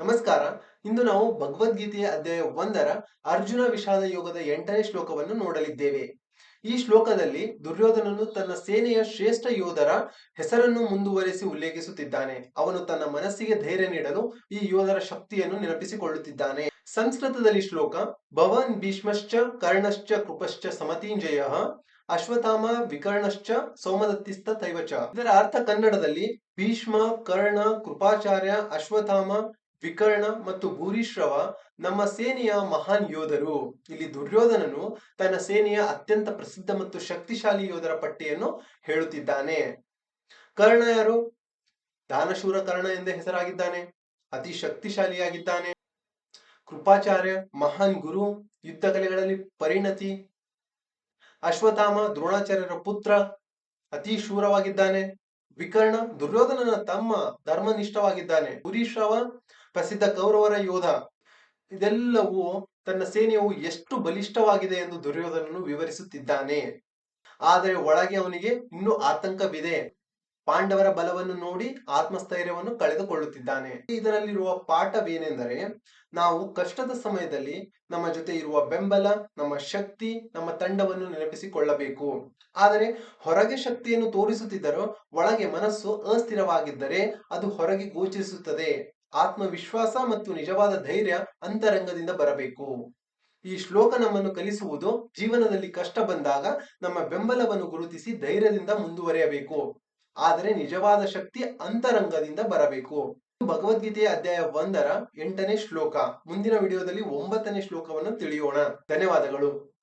ನಮಸ್ಕಾರ. ಇಂದು ನಾವು ಭಗವದ್ಗೀತೆಯ ಅಧ್ಯಾಯ ಒಂದರ ಅರ್ಜುನ ವಿಷಾದ ಯೋಗದ ಎಂಟನೇ ಶ್ಲೋಕವನ್ನು ನೋಡಲಿದ್ದೇವೆ. ಈ ಶ್ಲೋಕದಲ್ಲಿ ದುರ್ಯೋಧನನು ತನ್ನ ಸೇನೆಯ ಶ್ರೇಷ್ಠ ಯೋಧರ ಹೆಸರನ್ನು ಮುಂದುವರೆಸಿ ಉಲ್ಲೇಖಿಸುತ್ತಿದ್ದಾನೆ. ಅವನು ತನ್ನ ಮನಸ್ಸಿಗೆ ಧೈರ್ಯ ನೀಡಲು ಈ ಯೋಧರ ಶಕ್ತಿಯನ್ನು ನೆನಪಿಸಿಕೊಳ್ಳುತ್ತಿದ್ದಾನೆ. ಸಂಸ್ಕೃತದಲ್ಲಿ ಶ್ಲೋಕ, ಭವನ್ ಭೀಷ್ಮಶ್ಚ ಕರ್ಣಶ್ಚ ಕೃಪಶ್ಚ ಸಮತೀಂಜಯ ಅಶ್ವಥಾಮ ವಿಕರ್ಣಶ್ಚ ಸೋಮದತ್ತಿಸ್ತ ತೈವಚ. ಇದರ ಅರ್ಥ ಕನ್ನಡದಲ್ಲಿ ಭೀಷ್ಮ, ಕರ್ಣ, ಕೃಪಾಚಾರ್ಯ ಅಶ್ವತ್ಥಾಮ ವಿಕರ್ಣ ಮತ್ತು ಭೂರಿಶ್ರವ ನಮ್ಮ ಸೇನೆಯ ಮಹಾನ್ ಯೋಧರು. ಇಲ್ಲಿ ದುರ್ಯೋಧನನು ತನ್ನ ಸೇನೆಯ ಅತ್ಯಂತ ಪ್ರಸಿದ್ಧ ಮತ್ತು ಶಕ್ತಿಶಾಲಿ ಯೋಧರ ಪಟ್ಟಿಯನ್ನು ಹೇಳುತ್ತಿದ್ದಾನೆ. ಕರ್ಣ ಯಾರು ದಾನಶೂರ ಕರ್ಣ ಎಂದೇ ಹೆಸರಾಗಿದ್ದಾನೆ. ಅತಿ ಶಕ್ತಿಶಾಲಿಯಾಗಿದ್ದಾನೆ. ಕೃಪಾಚಾರ್ಯ ಮಹಾನ್ ಗುರು ಯುದ್ಧ ಕಲೆಗಳಲ್ಲಿ ಪರಿಣತಿ. ಅಶ್ವತ್ಥಾಮ ದ್ರೋಣಾಚಾರ್ಯರ ಪುತ್ರ ಅತಿ ಶೂರವಾಗಿದ್ದಾನೆ. ವಿಕರ್ಣ ದುರ್ಯೋಧನನ ತಮ್ಮ ಧರ್ಮನಿಷ್ಠವಾಗಿದ್ದಾನೆ. ಪುರೀಶ್ರವ ಪ್ರಸಿದ್ಧ ಕೌರವರ ಯೋಧ. ಇದೆಲ್ಲವೂ ತನ್ನ ಸೇನೆಯು ಎಷ್ಟು ಬಲಿಷ್ಠವಾಗಿದೆ ಎಂದು ದುರ್ಯೋಧನನು ವಿವರಿಸುತ್ತಿದ್ದಾನೆ. ಆದರೆ ಒಳಗೆ ಅವನಿಗೆ ಇನ್ನೂ ಆತಂಕವಿದೆ. ಪಾಂಡವರ ಬಲವನ್ನು ನೋಡಿ ಆತ್ಮಸ್ಥೈರ್ಯವನ್ನು ಕಳೆದುಕೊಳ್ಳುತ್ತಿದ್ದಾನೆ. ಇದರಲ್ಲಿರುವ ಪಾಠವೇನೆಂದರೆ, ನಾವು ಕಷ್ಟದ ಸಮಯದಲ್ಲಿ ನಮ್ಮ ಜೊತೆ ಇರುವ ಬೆಂಬಲ, ನಮ್ಮ ಶಕ್ತಿ, ನಮ್ಮ ತಂಡವನ್ನು ನೆನಪಿಸಿಕೊಳ್ಳಬೇಕು. ಆದರೆ ಹೊರಗೆ ಶಕ್ತಿಯನ್ನು ತೋರಿಸುತ್ತಿದ್ದರೂ ಒಳಗೆ ಮನಸ್ಸು ಅಸ್ಥಿರವಾಗಿದ್ದರೆ ಅದು ಹೊರಗೆ ಗೋಚರಿಸುತ್ತದೆ. ಆತ್ಮವಿಶ್ವಾಸ ಮತ್ತು ನಿಜವಾದ ಧೈರ್ಯ ಅಂತರಂಗದಿಂದ ಬರಬೇಕು. ಈ ಶ್ಲೋಕ ನಮ್ಮನ್ನು ಕಲಿಸುವುದು ಜೀವನದಲ್ಲಿ ಕಷ್ಟ ಬಂದಾಗ ನಮ್ಮ ಬೆಂಬಲವನ್ನು ಗುರುತಿಸಿ ಧೈರ್ಯದಿಂದ ಮುಂದುವರಿಯಬೇಕು. ಆದರೆ ನಿಜವಾದ ಶಕ್ತಿ ಅಂತರಂಗದಿಂದ ಬರಬೇಕು. ಭಗವದ್ಗೀತೆಯ ಅಧ್ಯಾಯ ಒಂದರ ಎಂಟನೇ ಶ್ಲೋಕ. ಮುಂದಿನ ವಿಡಿಯೋದಲ್ಲಿ ಒಂಬತ್ತನೇ ಶ್ಲೋಕವನ್ನು ತಿಳಿಯೋಣ. ಧನ್ಯವಾದಗಳು.